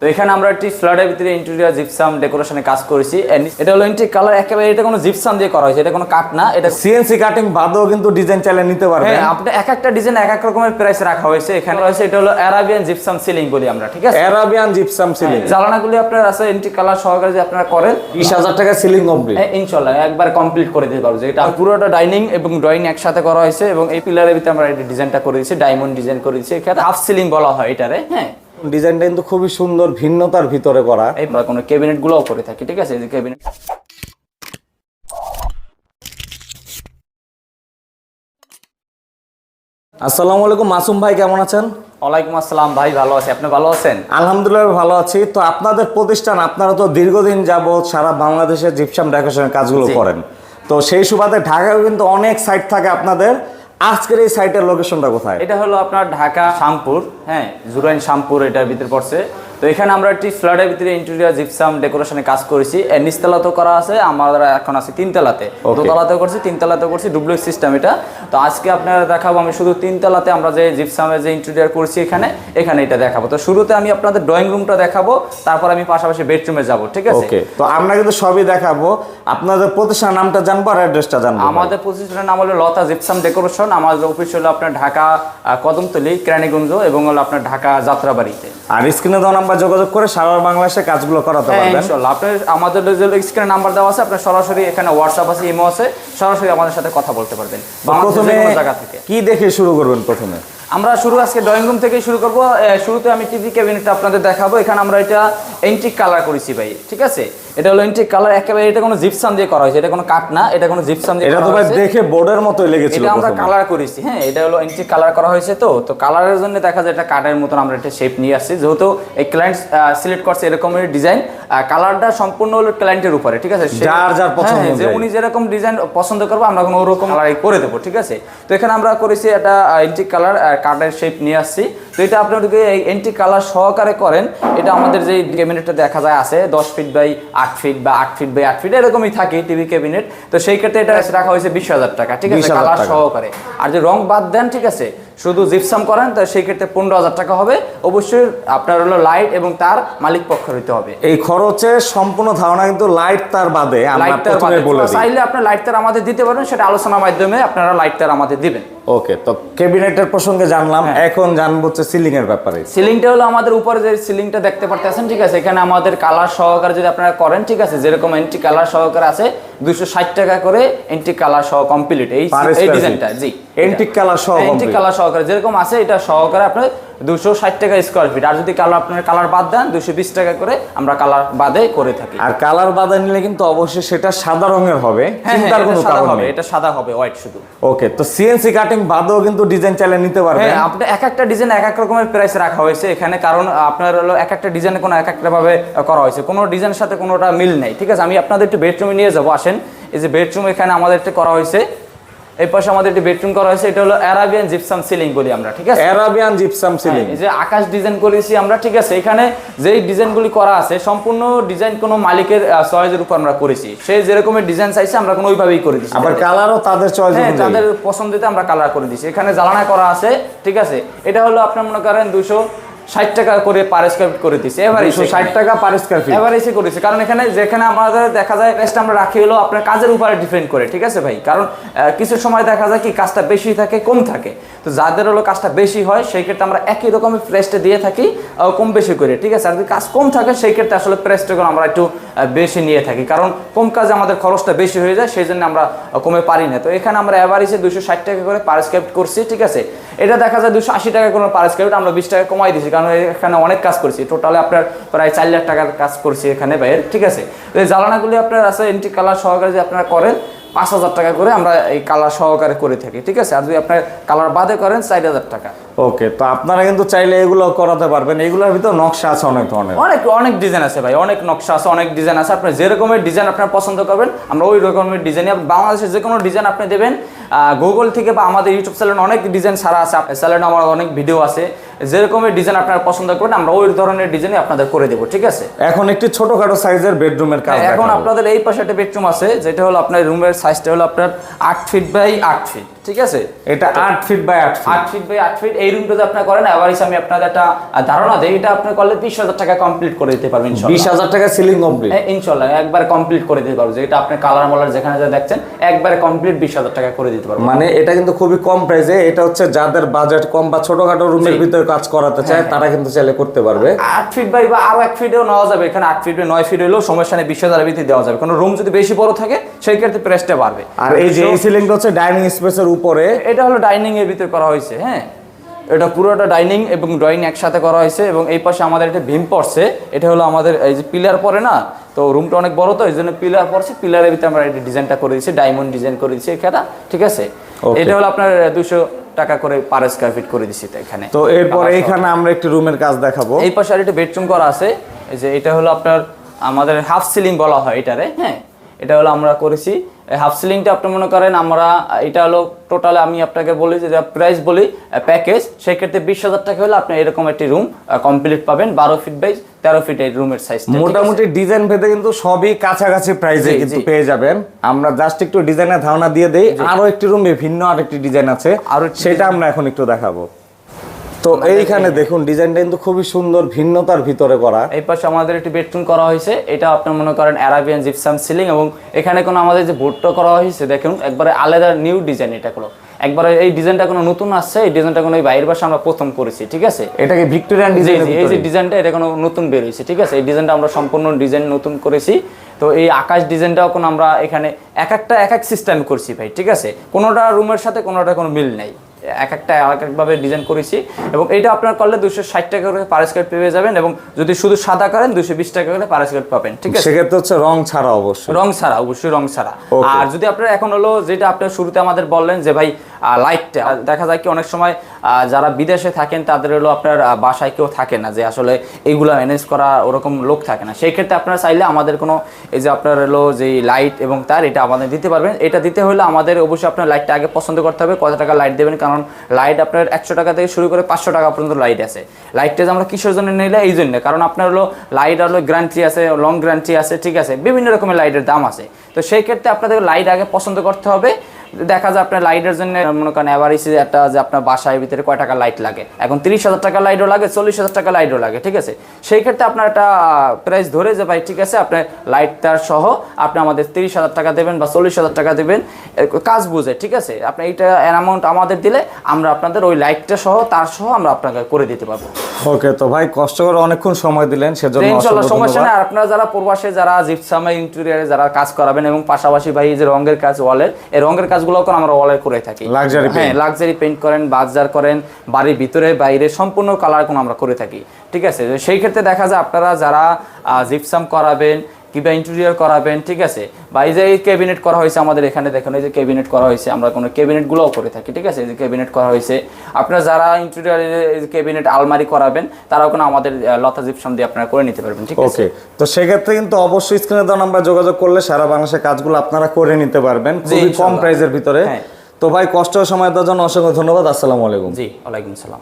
তো এখানে আমরা একটি ফ্ল্যাটের ভিতরে ইন্টেরিয়ার জিপসাম ডেকোরেশনে কাজ করেছি। এটা হলো ইন্টি কালার একেবারে এটা কোনো জিপসাম দিয়ে করা হয়েছে এটা কোনো কাঠ না এটা সিএনসি কাটিং বাদেও কিন্তু ডিজাইন চাইলে নিতে পারবেন। হ্যাঁ আপনি এক একটা ডিজাইন এক এক রকমের প্রাইস রাখা হয়েছে। এখানে রয়েছে এটা হলো অ্যারাবিয়ান জিপসাম সিলিং বলি আমরা ঠিক আছে? অ্যারাবিয়ান জিপসাম সিলিং জ্বালানাগুলি আপনার আছে ইন্টি কালার সহকারে যে আপনারা করেন। বিশ হাজার টাকা সিলিং কমপ্লিট হ্যাঁ, ইনশাল্লাহ একবার কমপ্লিট করে দিতে পারব। যে এটা পুরোটা ডাইনিং এবং ড্রয়িং একসাথে করা হয়েছে এবং এই পিলারের ভিতরে আমরা এই ডিজাইনটা করে দিয়েছি ডায়মন্ড ডিজাইন করে দিয়েছি। হাফ সিলিং বলা হয় এটারে হ্যাঁ। ডিজাইনটা কিন্তু খুবই সুন্দর ভিন্নতার ভিতরে করা। এই আমরা কোনো ক্যাবিনেট গুলোও করে থাকি ঠিক আছে? এই যে ক্যাবিনেট আসসালামু আলাইকুম মাসুম ভাই কেমন আছেন? ওয়ালাইকুম আসসালাম ভাই ভালো আছি। আপনি ভালো আছেন? আলহামদুলিল্লাহ ভালো আছি। তো আপনাদের প্রতিষ্ঠান আপনারা তো দীর্ঘদিন যাবৎ সারা বাংলাদেশে জিপসাম ডেকোরেশনের কাজগুলো। করেন। তো সেই সুবাদে ঢাকায় কিন্তু অনেক সাইট থাকে আপনাদের। আজকের এই সাইটের লোকেশনটা কোথায়? এটা হলো আপনার ঢাকা শামপুর হ্যাঁ জুরাইন শামপুর এটার ভিতরে পড়ছে। তো এখানে আমরা একটি ফ্ল্যাটের ভিতরে ইন্টেরিয়ার জিপসাম ডেকোরেশনে কাজ করেছি। এর নিচতলাতেও করা আছে আমরা এখন আছি তিনতলাতে. দোতলাতেও করছি তিনতলাতেও করছি ডুপ্লেক্স সিস্টেম এটা। তো আজকে আপনারা দেখাবো আমি শুধু তিনতলাতে আমরা যে জিপসামের যে ইন্টেরিয়ার করছি এখানে এখানে এটা দেখাবো। তো শুরুতে আমি আপনাদের ড্রয়িং রুমটা দেখাবো তারপর আমি পাশাপাশি বেডরুমে যাব ঠিক আছে? তো আমরা কিন্তু সবই দেখাবো। আপনাদের প্রতিষ্ঠানের নামটা জানব আর অ্যাড্রেসটা জানব আমাদের প্রতিষ্ঠানের নাম হলো লতা জিপসাম ডেকোরেশন আমাদের অফিস হলো আপনার ঢাকা কদমতলি কেরানীগঞ্জ এবং হলো আপনার ঢাকা যাত্রাবাড়িতে। আর স্ক্রিনে দেওয়া নাম্বার যোগাযোগ করে সারা বাংলাদেশে কাজগুলো করাতে হ্যাঁ পারবেন। ইনশাআল্লাহ আপনার আমাদের স্ক্রিনে নাম্বার দেওয়া আছে আপনার সরাসরি এখানে হোয়াটসঅ্যাপ আছে ইমো আছে সরাসরি আমাদের সাথে কথা বলতে পারবেন। প্রথমে কোনো জায়গা থেকে। কি দেখে শুরু করবেন প্রথমে? আমরা শুরু আজকে ড্রয়িং রুম থেকে শুরু করব। শুরুতে আমি টিভি ক্যাবিনেটটা আপনাদের দেখাবো। এখানে আমরা এটা এন্টিক কালার করেছি ভাই ঠিক আছে? এটা হলো এন্টিক কালার একেবারে এটা কোনো জিপসাম দিয়ে করা হয়েছে এটা কোনো কাঠ না এটা কোনো জিপসাম দিয়ে এটা তো ভাই দেখে বোর্ডের মতোই লেগেছিল এটা আমরা কালার করেছি হ্যাঁ এটা হলো এন্ট্রি কালার করা হয়েছে তো। তো কালারের জন্য দেখা যায় এটা কাঠের মতন আমরা একটা শেপ নিয়ে আসছি। যেহেতু এই ক্লায়েন্ট সিলেক্ট করছে এরকমের ডিজাইন কালারটা সম্পূর্ণ হলো ক্লায়েন্টের উপরে ঠিক আছে? যার যার পছন্দ হ্যাঁ, যে উনি যেরকম ডিজাইন পছন্দ করবে আমরা কোনো ওরকম কালারই করে দেবো ঠিক আছে? তো এখানে আমরা করেছি এটা এন্ট্রি কালার কাঠের শেপ নিয়ে আসছি। তো এটা আপনারা যদি এই এন্ট্রি কালার সহকারে করেন। এটা আমাদের যে ক্যাবিনেটটা দেখা যায় আছে দশ ফিট বাই আট ফিট বা আট ফিট বাই আট ফিট এরকমই থাকে টিভি ক্যাবিনেট তো সেই ক্ষেত্রে এটা রাখা হয়েছে বিশ হাজার টাকা ঠিক আছে? কালার সহকারে। আর যে রং বাদ দেন ঠিক আছে? শুধু জিপসাম করেন তো সেই ক্ষেত্রে পনেরো হাজার টাকা হবে। অবশ্যই আপনার হলো লাইট এবং তার মালিক পক্ষ হইতে হবে। এই খরচে সম্পূর্ণ ধারণা কিন্তু লাইট তার বাদে লাইট তার বাদে। চাইলে আপনার লাইট তার আমাদের দিতে পারেন সেটা আলোচনার মাধ্যমে আপনারা লাইট তার আমাদের দিবেন। ওকে তো ক্যাবিনেটের প্রসঙ্গে জানলাম হ্যাঁ। এখন জানব হচ্ছে সিলিং এর ব্যাপারে। সিলিংটা হলো আমাদের উপরে যে সিলিংটা দেখতে পারতেছেন ঠিক আছে? এখানে আমাদের কালার সহকারে যদি আপনারা করেন ঠিক আছে? যেরকম এন্ট্রি কালার সহকারে আছে দুশো ষাট টাকা করে এন্ট্রি কালার সহ কমপ্লিট এই ডিজাইনটা জি। এন্টিক কালার সহ complete। কালার সহকারে। যেরকম আছে এটা সহকারে আপনার দুশো ষাট টাকা স্কোয়ার ফিট আর যদি কালার আপনার কালার বাদ দেন দুশো বিশ টাকা করে আমরা কালার বাদে করে থাকি। আর কালার বাদে নিলে কিন্তু অবশ্যই সেটা সাদা রঙের হবে। হ্যাঁ হ্যাঁ, চিন্তার কোনো কারণ হবে এটা সাদা হবে হোয়াইট শুধু। ওকে তো সিএনসি কাটিং বাদেও কিন্তু ডিজাইন চাইলে নিতে পারবেন। হ্যাঁ আপনি এক একটা ডিজাইন এক এক রকমের প্রাইস রাখা হয়েছে এখানে কারণ আপনার হলো এক একটা ডিজাইনে কোনো এক একটা ভাবে করা হয়েছে। কোনো ডিজাইনের সাথে কোনোটা মিল নেই। ঠিক আছে আমি আপনাদের একটু বেডরুমে নিয়ে যাব আসেন। এই যে বেডরুম এখানে আমাদের একটা করা হয়েছে। এই পাশে আমাদের একটি বেডরুম করা হয়েছে এটা হলো অ্যারাবিয়ান জিপসাম সিলিং বলি আমরা ঠিক আছে? অ্যারাবিয়ান জিপসাম সিলিং এই যে আকাশ ডিজাইন করেছি আমরা ঠিক আছে? এখানে যেই ডিজাইনগুলি করা আছে সম্পূর্ণ ডিজাইন কোনো মালিকের চয়েসের উপর আমরা করেছি। সে যেরকমের ডিজাইন চাইছে আমরা কোনো ওইভাবেই করে দিচ্ছি আবার কালারও তাদের চয়েস হ্যাঁ তাদের পছন্দিতে আমরা কালার করে দিচ্ছি এখানে জ্বালানা করা আছে ঠিক আছে? এটা হলো আপনার মনে করেন দুশো ষাট টাকা করে পার স্কোয়ার করে দিচ্ছি এবার দুশো ষাট টাকা পার স্কোয়ার ফিট এবার এসে করেছি। কারণ এখানে যেখানে আমাদের দেখা যায় রেস্ট আমরা রাখি হলো আপনার কাজের উপরে ডিপেন্ড করে ঠিক আছে ভাই? কারণ কিছু সময় দেখা যায় কি কাজটা বেশি থাকে কম থাকে। তো যাদের হলো কাজটা বেশি হয় সেই ক্ষেত্রে আমরা একই রকমের প্রেসটা দিয়ে থাকি কম বেশি করে ঠিক আছে? আর যদি কাজ কম থাকে সেই ক্ষেত্রে আসলে প্রেসটা আমরা একটু বেশি নিয়ে থাকি। কারণ কম কাজে আমাদের খরচটা বেশি হয়ে যায় সেই জন্য আমরা কমে পারি না। তো এখানে আমরা এভারেজে দুশো ষাট টাকা করে পার স্কোয়ার করছি ঠিক আছে? এটা দেখা যায় দুশো আশি টাকা করে পার স্কোয়ার আমরা বিশ টাকা কমাই দিয়েছি। কারণ এখানে অনেক কাজ করছি। টোটালে আপনার প্রায় চার লাখ টাকার কাজ করছি এখানে বাইরের ঠিক আছে? এই জ্বালানাগুলি আপনার আছে এন্ট্রি কালার সহকারে যে আপনারা করেন পাঁচ হাজার টাকা করে আমরা এই কালার সহকারে করে থাকি ঠিক আছে? আর যদি আপনার কালার বাদে করেন চার হাজার টাকা। ওকে তো আপনারা কিন্তু চাইলে এগুলো করাতে পারবেন। এগুলোর ভিতর নকশা আছে অনেক ধরনের। অনেক অনেক ডিজাইন আছে ভাই অনেক নকশা আছে অনেক ডিজাইন আছে। আপনি যে রকমের ডিজাইন আপনার পছন্দ করবেন আমরা ওই রকমের ডিজাইন বাংলাদেশের যে কোনো ডিজাইন আপনি দেবেন গুগল থেকে বা আমাদের ইউটিউব চ্যানেলে অনেক ডিজাইন সারা আছে। চ্যানেলে আমার অনেক ভিডিও আছে। যেরকমের ডিজাইন আপনারা পছন্দ করবেন আমরা ওই ধরনের ডিজাইনই আপনাদের করে দেবো ঠিক আছে? এখন একটি ছোটখাটো সাইজের বেডরুমের কাজ হ্যাঁ, এখন আপনাদের এই পাশে একটা বেডরুম আছে যেটা হলো আপনার রুমের সাইজটা হলো আপনার আট ফিট বাই আট ফিট ঠিক আছে? এটা আট ফিট বাই আট ফিট আট ফিট বাই আট ফিট এই রুমটা যদি আপনার করেন অ্যাভারেজ আমি আপনাদের একটা ধারণা দিই এটা আপনি করলে বিশ হাজার টাকা কমপ্লিট করে দিতে পারবেন ইনশাল্লাহ। বিশ হাজার টাকা সিলিং কমপ্লিট হ্যাঁ, ইনশাল্লাহ একবার কমপ্লিট করে দিতে পারব যেটা আপনি কালার মালার যেখানে যা দেখছেন একবারে কমপ্লিট বিশ হাজার টাকা করে দিতে পারব। মানে এটা কিন্তু খুবই কম প্রাইসে এটা হচ্ছে যাদের বাজেট কম বা ছোটখাটো রুমের ভিতরে কাজ করাতে চায় তারা কিন্তু চাইলে করতে পারবে। আট ফিট বাই বা আরও এক ফিটেও নেওয়া যাবে এখানে আট ফিট বাই নয় ফিট হলেও সমস্যা নেই বিশ হাজার ভিত্তি দেওয়া যাবে। কোনো রুম যদি বেশি বড় থাকে সেই ক্ষেত্রে প্রেসটা বাড়বে। আর এই যে এই সিলিংটা হচ্ছে ডাইনিং স্পেসের উপরে এটা হলো ডাইনিং এর ভিতরে করা হয়েছে হ্যাঁ? এটা পুরোটা ডাইনিং এবং ড্রয়িং একসাথে করা হয়েছে এবং এই পাশে আমাদের একটা ভীম পড়ছে এটা হলো আমাদের এই যে পিলার পরে না তো রুমটা অনেক বড় তো এই জন্য পিলার পড়ছে পিলারের ভিতরে আমরা এই ডিজাইনটা করে দিয়েছি ডায়মন্ড ডিজাইন করে দিয়েছি এখানে ঠিক আছে? এটা হলো আপনার দুশো টাকা করে পার স্কোয়ার ফিট করে দিচ্ছি তো এখানে। তো এরপর এইখানে আমরা একটি রুমের কাজ দেখাবো। এই পাশে আর একটা বেডরুম করা আছে এই যে এটা হলো আপনার আমাদের হাফ সিলিং বলা হয় এটারে হ্যাঁ? এটা হলো আমরা করেছি। হাফ সিলিংটা আপনি মনে করেন আমরা এটা হলো টোটাল আমি আপনাকে বলি যে প্রাইস বলি প্যাকেজ সেক্ষেত্রে বিশ হাজার টাকা হলে আপনি এরকম একটি রুম কমপ্লিট পাবেন। বারো ফিট বাই তেরো ফিট এই রুমের সাইজ মোটামুটি ডিজাইন ভেদে কিন্তু সবই কাছাকাছি প্রাইসে কিন্তু পেয়ে যাবেন। আমরা জাস্ট একটু ডিজাইনের ধারণা দিয়ে দেই। আরও একটি রুমে ভিন্ন আরেকটি ডিজাইন আছে। আর সেটা আমরা এখন একটু দেখাবো। তো এইখানে দেখুন ডিজাইনটা কিন্তু খুবই সুন্দর ভিন্নতার ভিতরে করা। এই পাশে আমাদের একটি বেডরুম করা হয়েছে। এটা আপনার মনে করেন অ্যারাবিয়ান জিপসাম সিলিং এবং এখানে কোনো আমাদের যে বোর্ডটা করা হয়েছে দেখুন একবারে আলাদা নিউ ডিজাইন এটা কোনো। একবারে এই ডিজাইনটা কোনো নতুন আসছে এই ডিজাইনটা কোনো বাইরের বাসা আমরা প্রথম করেছি ঠিক আছে? এটাকে ভিক্টোরিয়ান ডিজাইন এই যে ডিজাইনটা এটা কোনো নতুন বের হয়েছে ঠিক আছে? এই ডিজাইনটা আমরা সম্পূর্ণ ডিজাইন নতুন করেছি। তো এই আকাশ ডিজাইনটাও কোনো আমরা এখানে এক একটা এক এক সিস্টেম করছি ভাই ঠিক আছে? কোনোটা রুমের সাথে কোনোটা কোনো মিল নেই। এক একটা এক একভাবে ডিজাইন করেছি এবং এইটা আপনার করলে দুশো ষাট টাকা করে পার স্কোয়ার পেয়ে যাবেন এবং যদি শুধু সাদা করেন দুশো বিশ টাকা করে পার স্কোয়ার পাবেন ঠিক আছে? সেক্ষেত্রে হচ্ছে রং ছাড়া অবশ্যই। রং ছাড়া অবশ্যই রং ছাড়া। আর যদি আপনার এখন হলো যেটা আপনার শুরুতে আমাদের বললেন যে ভাই লাইটটা দেখা যায় কি অনেক সময় যারা বিদেশে থাকেন তাদের হলো আপনার বাসায় কেউ থাকে না যে আসলে এইগুলো ম্যানেজ করা ওরকম লোক থাকে না। সেই ক্ষেত্রে আপনারা চাইলে আমাদের কোনো এই যে আপনার হলো যে লাইট এবং তার এটা আমাদের দিতে পারবেন। এটা দিতে হলে আমাদের অবশ্যই আপনার লাইটটা আগে পছন্দ করতে হবে কত টাকা লাইট দেবেন কারণ লাইট আপনার একশো টাকা থেকে শুরু করে পাঁচশো টাকা পর্যন্ত লাইট আছে। লাইটটা আমরা কিসের জন্য নিলে? এই জন্য। কারণ আপনার হলো লাইট হলো গ্যারান্টি আছে লং গ্যারান্টি আছে, ঠিক আছে? বিভিন্ন রকমের লাইটের দাম আছে। তো সেই ক্ষেত্রে আপনাদের লাইট আগে পছন্দ করতে হবে। দেখা যায় আপনার লাইটের জন্য মনে করেন অ্যাভারেজ একটা যে আপনার বাসায় ভিতরে কয় টাকা লাইট লাগে? এখন তিরিশ হাজার টাকা লাইটও লাগে চল্লিশ হাজার টাকা লাইটও লাগে ঠিক আছে? সেই ক্ষেত্রে আপনার একটা প্রাইস ধরে যে ভাই ঠিক আছে আপনার লাইটটার সহ আপনি আমাদের তিরিশ হাজার টাকা দেবেন বা চল্লিশ হাজার টাকা দেবেন কাজ বুঝে ঠিক আছে? আপনি এইটা অ্যামাউন্ট আমাদের দিলে আমরা আপনাদের ওই লাইটটা সহ তার সহ আমরা আপনাকে করে দিতে পারব। ওকে তো ভাই কষ্ট করে অনেকক্ষণ সময় দিলেন সেজন্য ইনশাল্লাহ সমস্যা নেই। আপনারা যারা প্রবাসে যারা জিপসামে ইন্টেরিয়ারে যারা কাজ করাবেন এবং পাশাপাশি ভাই এই যে রঙের কাজ ওয়ালের এই রঙের কাজগুলো এখন আমরা ওয়ালে করে থাকি। লাক্সারি হ্যাঁ লাক্সারি পেইন্ট করেন বাজার করেন বাড়ির ভিতরে বাইরে সম্পূর্ণ কালার কোন আমরা করে থাকি। ঠিক আছে? সেই ক্ষেত্রে দেখা যায় আপনারা যারা জিপসাম করাবেন কিংবা ইন্টেরিয়ার করাবেন ঠিক আছে? বা এই যে এই ক্যাবিনেট করা হয়েছে আমাদের এখানে দেখেন এই যে ক্যাবিনেট করা হয়েছে আমরা কোনো ক্যাবিনেটগুলোও করে থাকি ঠিক আছে? এই যে ক্যাবিনেট করা হয়েছে আপনারা যারা ইন্টেরিয়ার ক্যাবিনেট আলমারি করাবেন তারাও কোনো আমাদের লতা জিপসাম দিয়ে আপনারা করে নিতে পারবেন ঠিক আছে? তো সেক্ষেত্রে কিন্তু অবশ্যই স্ক্রিনে দেওয়া নাম্বার যোগাযোগ করলে সারা বাংলাদেশের কাজগুলো আপনারা করে নিতে পারবেন খুবই কম প্রাইসের ভিতরে। হ্যাঁ। তো ভাই কষ্ট সময় দেওয়ার জন্য অসংখ্য ধন্যবাদ আসসালামু আলাইকুম। জি ওয়ালাইকুম সালাম